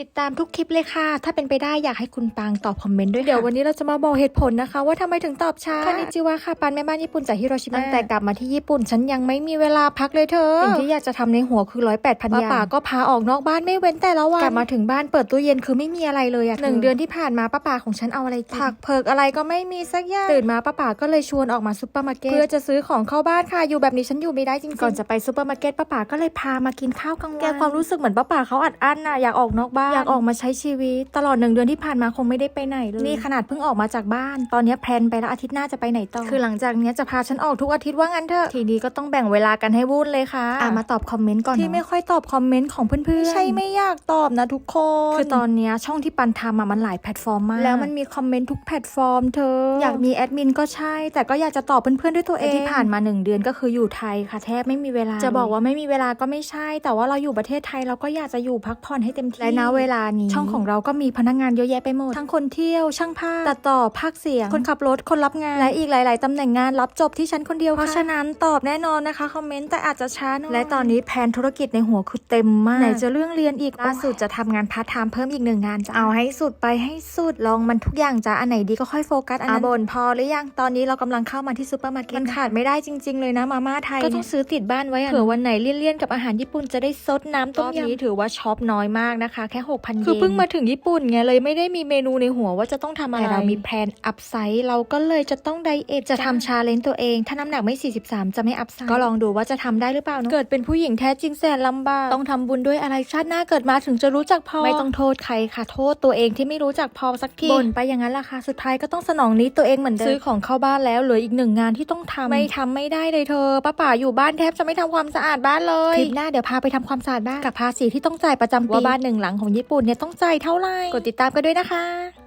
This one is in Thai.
ติดตามทุกคลิปเลยค่ะ ถ้าเป็นไปได้อยากให้คุณปางตอบคอมเมนต์ด้วย เดี๋ยววันนี้เราจะมาบอกเหตุผลนะคะ ว่าทำไมถึงตอบช้าคานิจิวะค่ะปันแม่บ้านญี่ปุ่นจากฮิโรชิมาตั้งแต่กลับมาที่ญี่ปุ่น ฉันยังไม่มีเวลาพักเลยเธอ สิ่งที่อยากจะทำในหัวคือร้อยแปดพันอย่างป้าก็พาออกนอกบ้านไม่เว้นแต่ละวัน กลับมาถึงบ้านเปิดตู้เย็นคือไม่มีอะไรเลยอะหนึ่งเดือนที่ผ่านมาป้าป๋าของฉันเอาอะไรกินผักเผือกอะไรก็ไม่มีสักอย่าง ตื่นมาป้าป๋าก็เลยชวนออกมาซุปเปอร์มาร์เก็ตเพื่อจะซื้อของเข้าบ้านค่ะ อยู่แบบนี้ฉันอยู่ไม่ได้จริงๆ ก่อนจะไปซุปเปอร์มาร์เก็ตป้าป๋าก็เลยพามากินข้าวกลางวันแกความรู้สึกเหมือนป้าป๋าเขาอัดอั้นน่ะอยากออกนอกบ้านอยากออกมาใช้ชีวิต ตลอดหนึ่งเดือนที่ผ่านมาคงไม่ได้ไปไหนเลยนี่ขนาดเพิ่งออกมาจากบ้าน ตอนนี้แพลนไปแล้วอาทิตย์หน้าจะไปไหนต่อคือหลังจากเนี้ยจะพาฉันออกทุกอาทิตย์ว่างั้นเถอะทีนี้ก็ต้องแบ่งเวลากันให้วุ่นเลยค่ะอะมาตอบคอมเมนต์ก่อนที่ไม่ค่อยตอบคอมเมนต์ของเพื่อนๆไม่ใช่ไม่อยากตอบนะทุกคนคือตอนเนี้ยช่องที่ปันทำอะมันหลายแพลตฟอร์มมากแล้วมันมีคอมเมนต์ทุกแพลตฟอร์มเธออยากมีแอดมินก็ใช่ แต่ก็อยากจะตอบเพื่อนๆด้วยตัวเองที่ผ่านมาหนึ่งเดือนก็คืออยู่ไทยค่ะแทบไม่มีเวลา จะบอกว่าไม่มีเวลาก็ไม่ใช่ แต่ว่าเราอยู่ประเทศไทยเราก็อยากจะอยู่พักผ่อนให้เต็มที่และณเวลานี้ ช่องของเราก็มีพนักงานเยอะแยะไปหมด ทั้งคนเที่ยวช่างภาพตัดต่อภาคเสียง คนขับรถคนรับงาน และอีกหลาย ๆตำแหน่งงานรับจบที่ฉันคนเดียวค่ะเพราะฉะนั้นตอบแน่นอนนะคะคอมเมนต์แต่อาจจะช้าหน่อยและตอนนี้แผนธุรกิจในหัวคือเต็มมากไหนจะเรื่องเรียนอีกล่าสุดจะทำงานพาร์ทไทม์เพิ่มอีกหนึ่งงานจะเอาให้สุดไปให้สุดลองมันทุกอย่างจะอันไหนดีก็ค่อยโฟกัสอันนั้นบนพอหรือยังตอนนี้เรากำลังเข้ามาที่ซูเปอร์มาร์เก็ตมันขาดไม่ได้จริง ๆ เลยนะมาม่าไทยก็ต้องซื้อติดบ้านไว้อะเผื่อวันไหนเลี่ยนๆกับอาหารญี่ปุ่นจะได้ซดน้ำต้มยำนี้ถือว่าช็อปน้อยมากนะคะแค่6,000เยนคือเพิ่งมาถึงญี่ปุ่นไงเลยไม่ได้มีเมนูในหัวว่าจะต้องทำอะไรแต่เรามีแพลนอัพไซส์เราก็เลยจะต้องไดเอทจะทำชาเลนจ์ตัวเอง ถ้าน้ำหนักไม่ 43 จะไม่อัพไซส์ก็ลองดูว่าจะทำได้หรือเปล่าเนอะเกิดเป็นผู้หญิงแท้จริงแสนลำบากต้องทำบุญด้วยอะไรชาติหน้าเกิดมาถึงจะรู้จักพอไม่ต้องโทษใครค่ะโทษตัวเองที่ไม่รู้จักพอสักทีบ่นไปอย่างนั้นล่ะค่ะสุดท้ายก็ต้องสนองนี้ตัวเองเหมือนเดิมซื้อของเข้าบ้านแล้วเหลืออีกหนึ่งงานที่ต้องทำไม่ทำไม่ได้เลยเธอป้าป่าอยู่บ้านแทบจะไม่ทำความสะอาดบ้านเลยคลิปหน้าเดี๋ยวพาไปทำความสะอาดบ้านกับภาษีที่ต้องจ่ายประจำปีว่าบ้านหนึ่งหลังของญี่ปุ่นเนี่ยต้องจ่ายเท่าไหร่ กดติดตามกันด้วยนะคะ